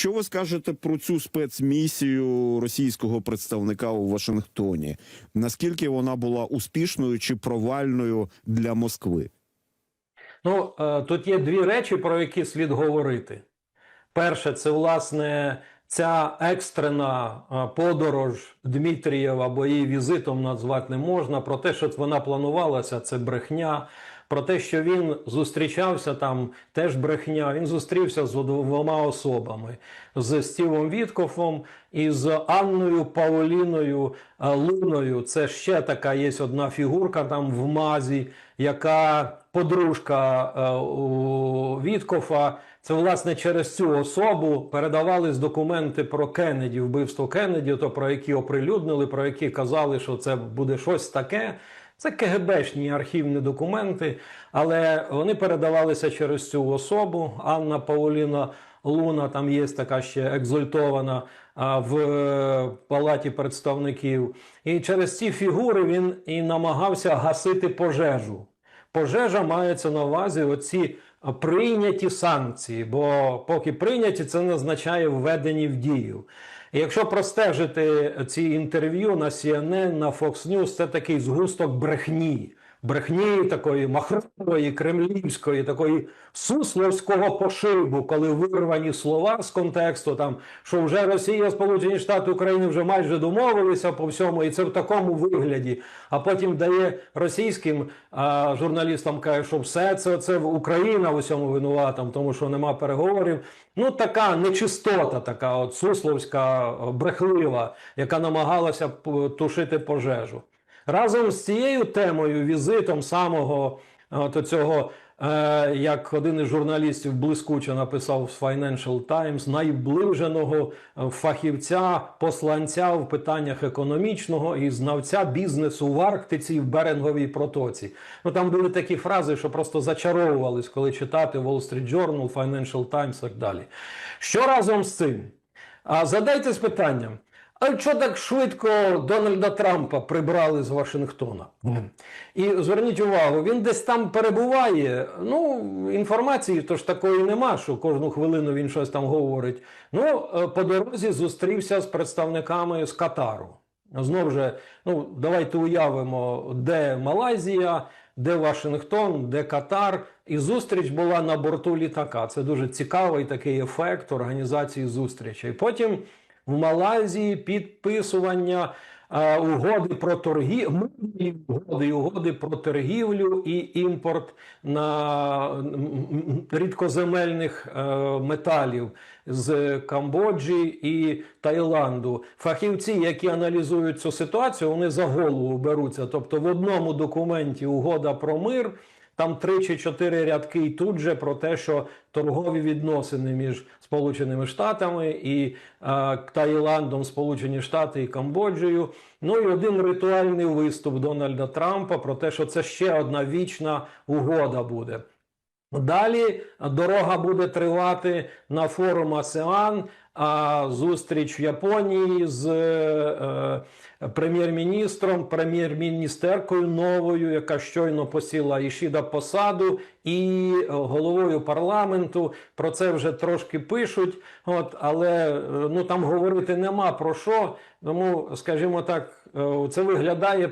Що ви скажете про цю спецмісію російського представника у Вашингтоні? Наскільки вона була успішною чи провальною для Москви? Ну, е, тут є дві речі, про які слід говорити. Перше, це власне ця екстрена е, подорож Дмитрієва, бо її візитом назвати не можна. Про те, що вона планувалася, це брехня. Про те, що він зустрічався там, теж брехня. Він зустрівся з двома особами: з Стівом Віткофом і з Анною Пауліною е, Луною. Це ще така є одна фігурка там в мазі, яка подружка е, Віткофа. Це власне через цю особу передавались документи про Кеннеді, вбивство Кеннеді, то про які оприлюднили, про які казали, що це буде щось таке. Це КГБшні архівні документи, але вони передавалися через цю особу. Анна Пауліна Луна, там є така ще екзальтована в е, палаті представників. І через ці фігури він і намагався гасити пожежу. Пожежа мається на увазі оці прийняті санкції, бо поки прийняті, це не означає введені в дію. Якщо простежити ці інтерв'ю на CNN, на Fox News, це такий згусток брехні. Брехні такої махрової, кремлівської, такої сусловського пошибу, коли вирвані слова з контексту, там що вже Росія, Сполучені Штати України вже майже домовилися по всьому, і це в такому вигляді. А потім дає російським а, журналістам каже, що все це, це Україна в усьому винувата, тому що нема переговорів. Ну, така нечистота, така от сусловська, брехлива, яка намагалася тушити пожежу. Разом з цією темою, візитом самого от цього, е, як один із журналістів блискуче написав в Financial Times, найближеного е, фахівця, посланця в питаннях економічного і знавця бізнесу в Арктиці в Беринговій протоці. Ну там були такі фрази, що просто зачаровувались, коли читати Wall Street Journal, Financial Times і так далі. Що разом з цим? А задайтесь питанням. А що так швидко Дональда Трампа прибрали з Вашингтона? І зверніть увагу, він десь там перебуває. Ну, інформації то ж такої нема, що кожну хвилину він щось там говорить. Ну, е, по дорозі зустрівся з представниками з Катару. Знову ж, ну, давайте уявимо, де Малайзія, де Вашингтон, де Катар. І зустріч була на борту літака. Це дуже цікавий такий ефект організації зустрічей. Потім в Малайзії підписування е, угоди про торгівлю, угоди, угоди про торгівлю і імпорт на рідкоземельних е, металів з Камбоджі і Таїланду. Фахівці, які аналізують цю ситуацію, вони за голову беруться. Тобто в одному документі угода про мир. Там три чи чотири рядки тут же про те, що торгові відносини між Сполученими Штатами і е, Таїландом, Сполучені Штати і Камбоджею. Ну і один ритуальний виступ Дональда Трампа про те, що це ще одна вічна угода буде. Далі дорога буде тривати на форум АСЕАН, а зустріч в Японії з е, прем'єр-міністром, прем'єр-міністеркою новою, яка щойно посіла Ішіда посаду, і головою парламенту. Про це вже трошки пишуть. От, але е, ну там говорити нема про що. Тому, скажімо так, е, це виглядає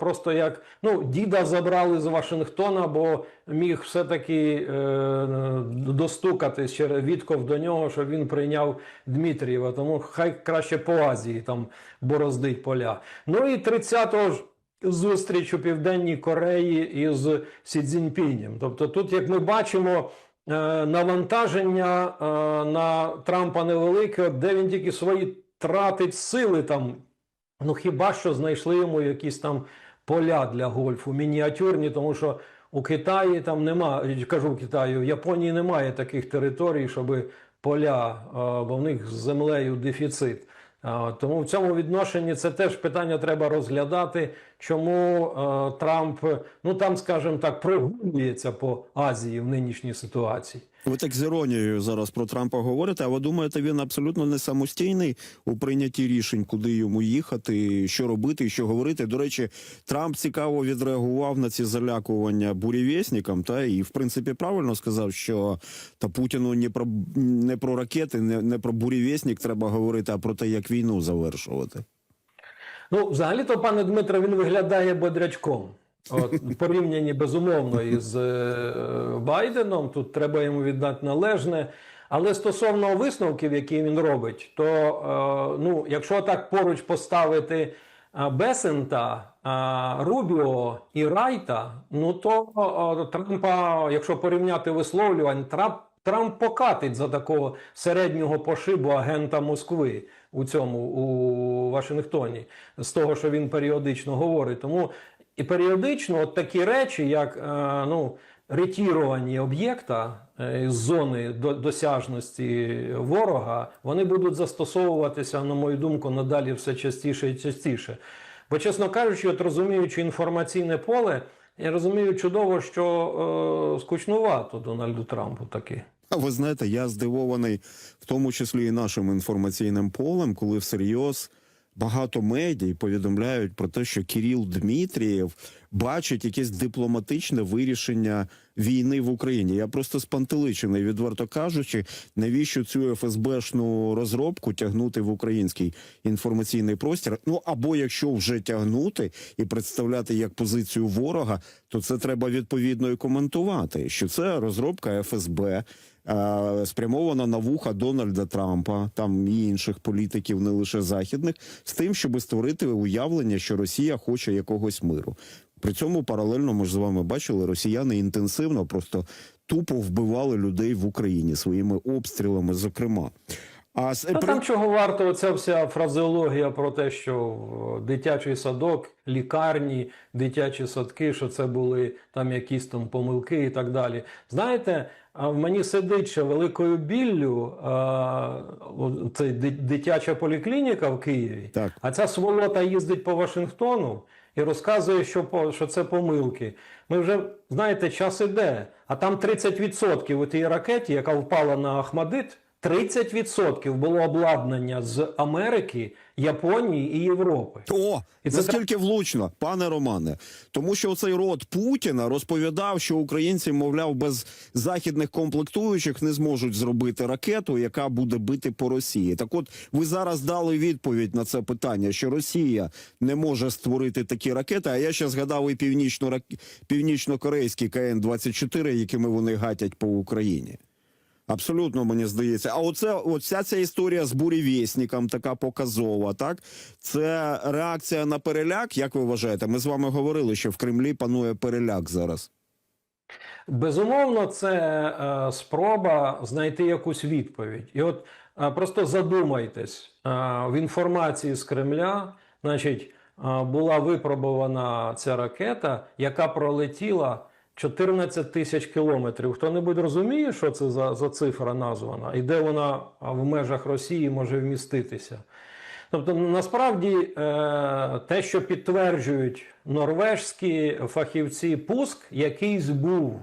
просто як ну, діда забрали з Вашингтона, бо міг все-таки е, достукатись через Вітков до нього, щоб він прийняв Дмитрієва. Тому хай краще по Азії там бороздить поля. Ну і 30-го ж зустріч у Південній Кореї із Сі Цзіньпінем. Тобто, тут, як ми бачимо, е, навантаження е, на Трампа невелике, де він тільки свої тратить сили там. Ну хіба що знайшли йому якісь там поля для гольфу, мініатюрні, тому що у Китаї там нема, кажу в Китаї, в Японії немає таких територій, щоб поля, е, бо в них з землею дефіцит. Тому в цьому відношенні це теж питання треба розглядати. Чому е, Трамп, ну там, скажімо так, прогулюється по Азії в нинішній ситуації. Ви так з іронією зараз про Трампа говорите, а ви думаєте, він абсолютно не самостійний у прийнятті рішень, куди йому їхати, що робити що говорити. До речі, Трамп цікаво відреагував на ці залякування бурєвєснікам, та і в принципі правильно сказав, що та Путіну не про не про ракети, не, не про бурєвєснік треба говорити, а про те, як війну завершувати. Ну, взагалі-то, пане Дмитро, він виглядає бодрячком. От, в порівнянні безумовно із е, Байденом, тут треба йому віддати належне. Але стосовно висновків, які він робить, то е, ну, якщо так поруч поставити е, Бесента, е, Рубіо і Райта, ну то е, Трампа, якщо порівняти висловлювань, Трамп, Трамп покатить за такого середнього пошибу агента Москви у цьому у Вашингтоні, з того, що він періодично говорить. Тому і періодично от такі речі, як е, ну, ретірування об'єкта е, з зони до, досяжності ворога, вони будуть застосовуватися, на мою думку, надалі все частіше і частіше. Бо, чесно кажучи, от розуміючи інформаційне поле, я розумію чудово, що е, скучнувато Дональду Трампу таки. А ви знаєте, я здивований, в тому числі і нашим інформаційним полем, коли всерйоз багато медій повідомляють про те, що Кирил Дмитрієв бачить якесь дипломатичне вирішення війни в Україні. Я просто спантеличений, відверто кажучи, навіщо цю ФСБшну розробку тягнути в український інформаційний простір? Ну або якщо вже тягнути і представляти як позицію ворога, то це треба відповідно і коментувати, що це розробка ФСБ. е, Спрямована на вуха Дональда Трампа, там і інших політиків, не лише західних, з тим, щоб створити уявлення, що Росія хоче якогось миру. При цьому паралельно ми ж з вами бачили, росіяни інтенсивно просто тупо вбивали людей в Україні своїми обстрілами, зокрема. А Та при- там чого варто оця вся фразеологія про те, що дитячий садок, лікарні, дитячі садки, що це були там якісь там помилки і так далі. Знаєте, а в мені сидить ще великою біллю а, це дитяча поліклініка в Києві. Так. А ця сволота їздить по Вашингтону і розказує, що, що це помилки. Ми вже, знаєте, час іде, а там 30% у тій ракеті, яка впала на Ахмадит, 30% було обладнання з Америки, Японії і Європи. О, І це наскільки влучно, пане Романе, тому що цей род Путіна розповідав, що українці, мовляв, без західних комплектуючих не зможуть зробити ракету, яка буде бити по Росії. Так, от ви зараз дали відповідь на це питання, що Росія не може створити такі ракети. А я ще згадав і північно північно-корейські КН 24 якими вони гатять по Україні. Абсолютно мені здається. А оце оця ця історія з бурєвєсніком така показова. Так це реакція на переляк. Як ви вважаєте? Ми з вами говорили, що в Кремлі панує переляк зараз. Безумовно, це е, спроба знайти якусь відповідь. І от е, просто задумайтесь, е, в інформації з Кремля, значить, е, була випробована ця ракета, яка пролетіла 14 тисяч кілометрів. Хто-небудь розуміє, що це за, за цифра названа, і де вона в межах Росії може вміститися? Тобто, насправді, е, те, що підтверджують норвежські фахівці, пуск якийсь був.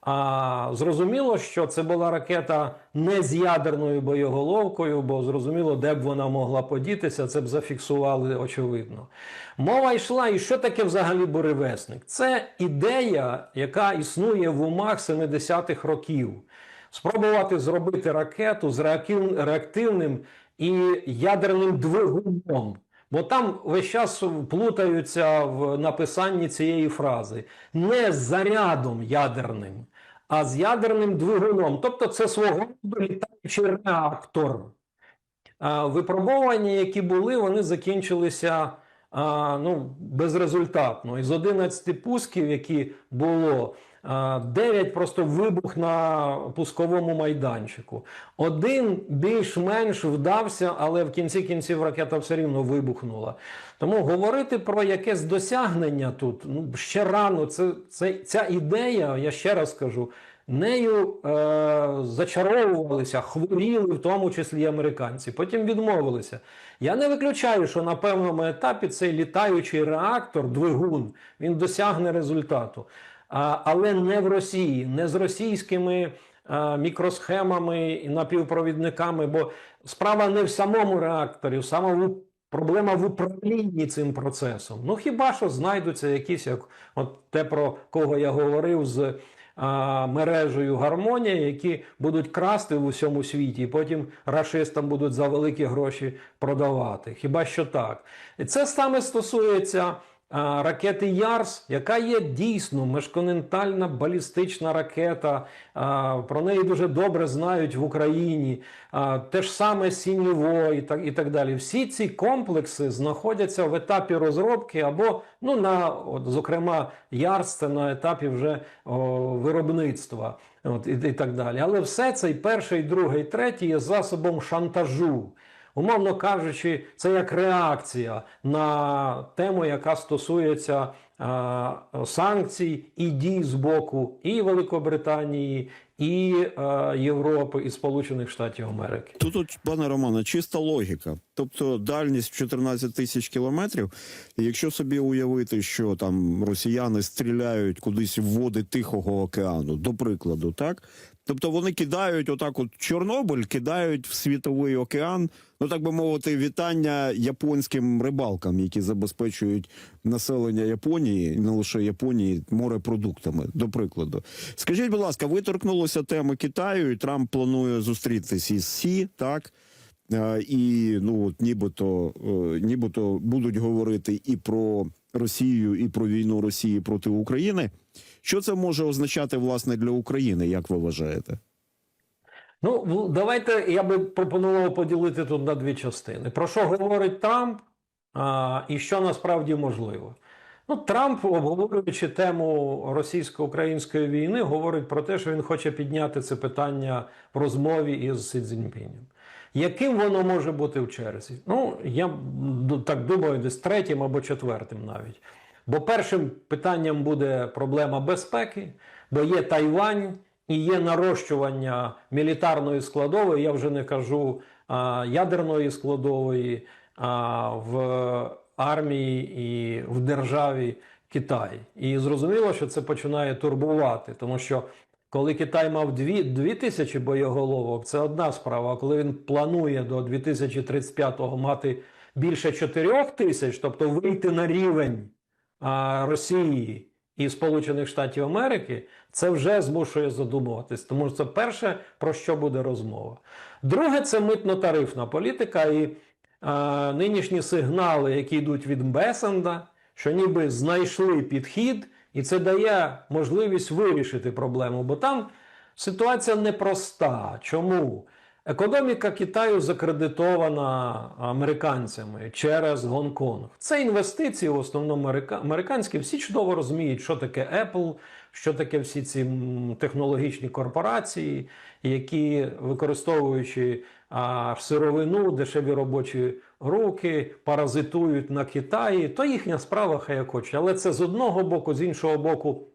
А зрозуміло, що це була ракета не з ядерною боєголовкою, бо зрозуміло, де б вона могла подітися, це б зафіксували очевидно. Мова йшла, і що таке взагалі буревесник? Це ідея, яка існує в умах 70-х років. Спробувати зробити ракету з реактивним і ядерним двигуном. Бо там весь час плутаються в написанні цієї фрази не з зарядом ядерним, а з ядерним двигуном. Тобто це свого роду літаючий реактор. Випробування, які були, вони закінчилися ну, безрезультатно. Із 11 пусків, які було, 9 просто вибух на пусковому майданчику. Один більш-менш вдався, але в кінці кінців ракета все рівно вибухнула. Тому говорити про якесь досягнення тут ну, ще рано. Це, це, ця ідея, я ще раз кажу, нею е, зачаровувалися, хворіли, в тому числі американці. Потім відмовилися. Я не виключаю, що на певному етапі цей літаючий реактор, двигун, він досягне результату. Але не в Росії, не з російськими мікросхемами і напівпровідниками, бо справа не в самому реакторі, саме в проблема в управлінні цим процесом. Ну хіба що знайдуться якісь, як от те, про кого я говорив з мережею гармонія, які будуть красти в усьому світі, і потім рашистам будуть за великі гроші продавати. Хіба що так? І це саме стосується ракети Ярс, яка є дійсно межконтинентальна балістична ракета. Про неї дуже добре знають в Україні. Те ж саме Сіньово і так, і так далі. Всі ці комплекси знаходяться в етапі розробки або, ну, на, от, зокрема, Ярс це на етапі вже о, виробництва. От, і, і так далі. Але все це і перший, і другий, і третій є засобом шантажу. Умовно кажучи, це як реакція на тему, яка стосується а, санкцій і дій з боку і Великобританії, і а, Європи, і Сполучених Штатів Америки. Тут, от, пане Романе, чиста логіка. Тобто дальність в 14 тисяч кілометрів. Якщо собі уявити, що там росіяни стріляють кудись в води Тихого океану, до прикладу, так? Тобто вони кидають отак, от Чорнобиль, кидають в світовий океан, ну так би мовити, вітання японським рибалкам, які забезпечують населення Японії, не лише Японії, морепродуктами, до прикладу. Скажіть, будь ласка, ви торкнулися теми Китаю, і Трамп планує зустрітися із Сі, так? Е, І ну от нібито, е, нібито будуть говорити і про Росію, і про війну Росії проти України. Що це може означати власне для України, як ви вважаєте? Ну, давайте я би пропонував поділити тут на дві частини. Про що говорить Трамп а, і що насправді можливо. Ну, Трамп, обговорюючи тему російсько-української війни, говорить про те, що він хоче підняти це питання в розмові із Сі Цзіньпінем. Яким воно може бути в черзі? Ну, я так думаю, десь третім або четвертим навіть. Бо першим питанням буде проблема безпеки, бо є Тайвань і є нарощування мілітарної складової, я вже не кажу ядерної складової в армії і в державі Китай. І зрозуміло, що це починає турбувати, тому що коли Китай мав дві, дві тисячі боєголовок, це одна справа. А коли він планує до 2035-го мати більше 4 тисяч, тобто вийти на рівень Росії і Сполучених Штатів Америки, це вже змушує задумуватись. Тому що це перше, про що буде розмова. Друге, це митно-тарифна політика і а, нинішні сигнали, які йдуть від Бесенда, що ніби знайшли підхід, і це дає можливість вирішити проблему, бо там ситуація непроста. Чому? Економіка Китаю закредитована американцями через Гонконг. Це інвестиції, в основному американські. Всі чудово розуміють, що таке Apple, що таке всі ці технологічні корпорації, які використовуючи а, сировину, дешеві робочі руки, паразитують на Китаї, то їхня справа хай хоче. Але це з одного боку, з іншого боку.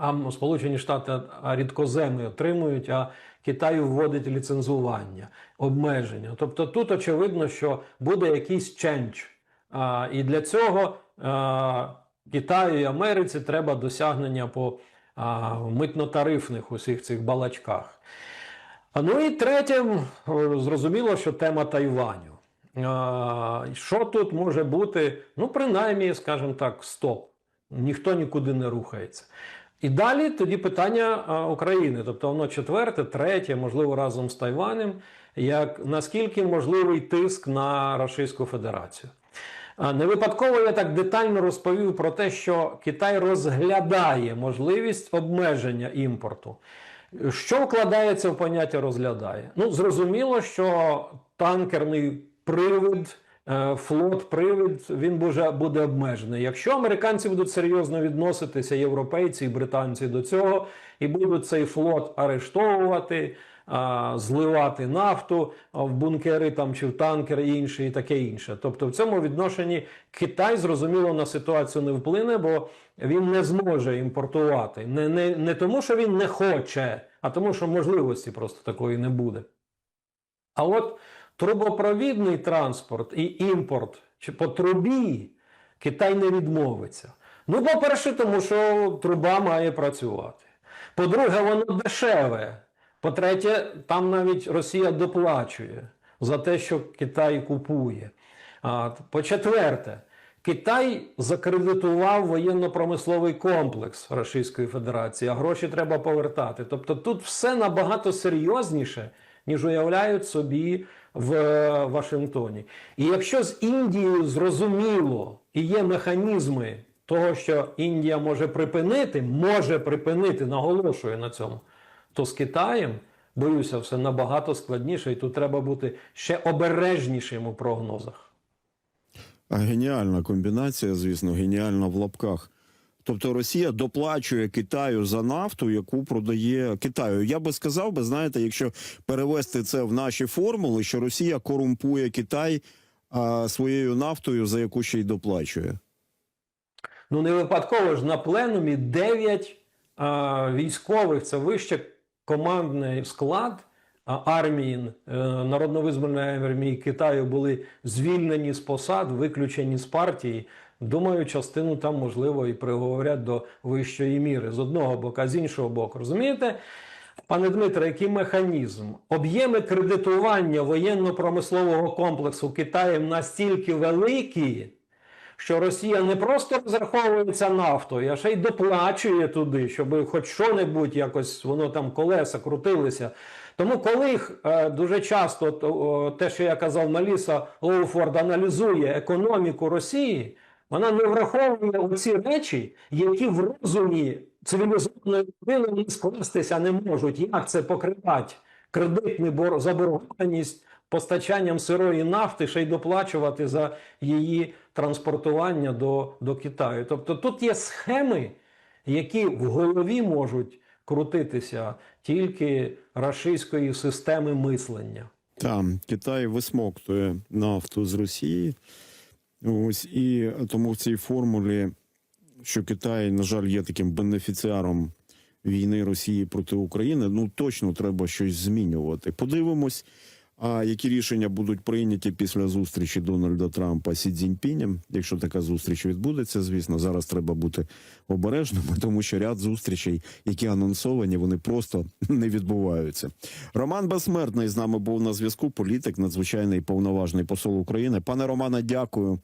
А Сполучені Штати рідкоземи отримують, а Китай вводить ліцензування, обмеження. Тобто тут очевидно, що буде якийсь ченч. А, і для цього а, Китаю і Америці треба досягнення по а, митно-тарифних усіх цих балачках. Ну і третє, зрозуміло, що тема Тайваню. А, Що тут може бути? Ну, принаймні, скажімо так, стоп. Ніхто нікуди не рухається. І далі тоді питання України, тобто воно четверте, третє, можливо, разом з Тайванем, як наскільки можливий тиск на Російську Федерацію. Не випадково я так детально розповів про те, що Китай розглядає можливість обмеження імпорту. Що вкладається в поняття розглядає? Ну, зрозуміло, що танкерний привид, е, флот-привид, він буде, буде обмежений. Якщо американці будуть серйозно відноситися, європейці і британці до цього, і будуть цей флот арештовувати, зливати нафту в бункери там чи в танкери інші і таке інше. Тобто, в цьому відношенні Китай зрозуміло на ситуацію не вплине, бо він не зможе імпортувати. Не, не, не тому, що він не хоче, а тому, що можливості просто такої не буде. А от трубопровідний транспорт і імпорт чи по трубі Китай не відмовиться. Ну, по-перше, тому що труба має працювати. По-друге, воно дешеве. По-третє, там навіть Росія доплачує за те, що Китай купує. По-четверте, Китай закредитував воєнно-промисловий комплекс Російської Федерації, а гроші треба повертати. Тобто тут все набагато серйозніше, ніж уявляють собі в е, Вашингтоні. І якщо з Індією зрозуміло і є механізми того, що Індія може припинити, може припинити, наголошую на цьому, то з Китаєм, боюся, все набагато складніше, і тут треба бути ще обережнішим у прогнозах. А геніальна комбінація, звісно, геніальна в лапках. Тобто Росія доплачує Китаю за нафту, яку продає Китаю. Я би сказав би, знаєте, якщо перевести це в наші формули, що Росія корумпує Китай а, своєю нафтою, за яку ще й доплачує. Ну, не випадково ж на пленумі 9 а, військових, це вище командний склад армії, е, народно-визвольної армії Китаю були звільнені з посад, виключені з партії. Думаю, частину там, можливо, і приговорять до вищої міри з одного боку, а з іншого боку. Розумієте? Пане Дмитре, який механізм? Об'єми кредитування воєнно-промислового комплексу Китаєм настільки великі, що Росія не просто розраховується нафтою, а ще й доплачує туди, щоб хоч що-небудь якось воно там колеса крутилися. Тому, коли е, дуже часто те, що я казав, Маліса Лоуфорд аналізує економіку Росії, вона не враховує оці речі, які в розумі цивілізованої людини скластися не можуть. Як це покривати? Кредитний бор... заборгованість постачанням сирої нафти, ще й доплачувати за її транспортування до, до Китаю. Тобто тут є схеми, які в голові можуть крутитися тільки рашистської системи мислення. Там Китай висмоктує нафту з Росії. Ось і тому в цій формулі, що Китай, на жаль, є таким бенефіціаром війни Росії проти України. Ну точно треба щось змінювати. Подивимось, а які рішення будуть прийняті після зустрічі Дональда Трампа з Цзіньпінем, якщо така зустріч відбудеться, звісно, зараз треба бути обережними, тому що ряд зустрічей, які анонсовані, вони просто не відбуваються. Роман Безсмертний з нами був на зв'язку. Політик, надзвичайний повноважний посол України. Пане Романе, дякую.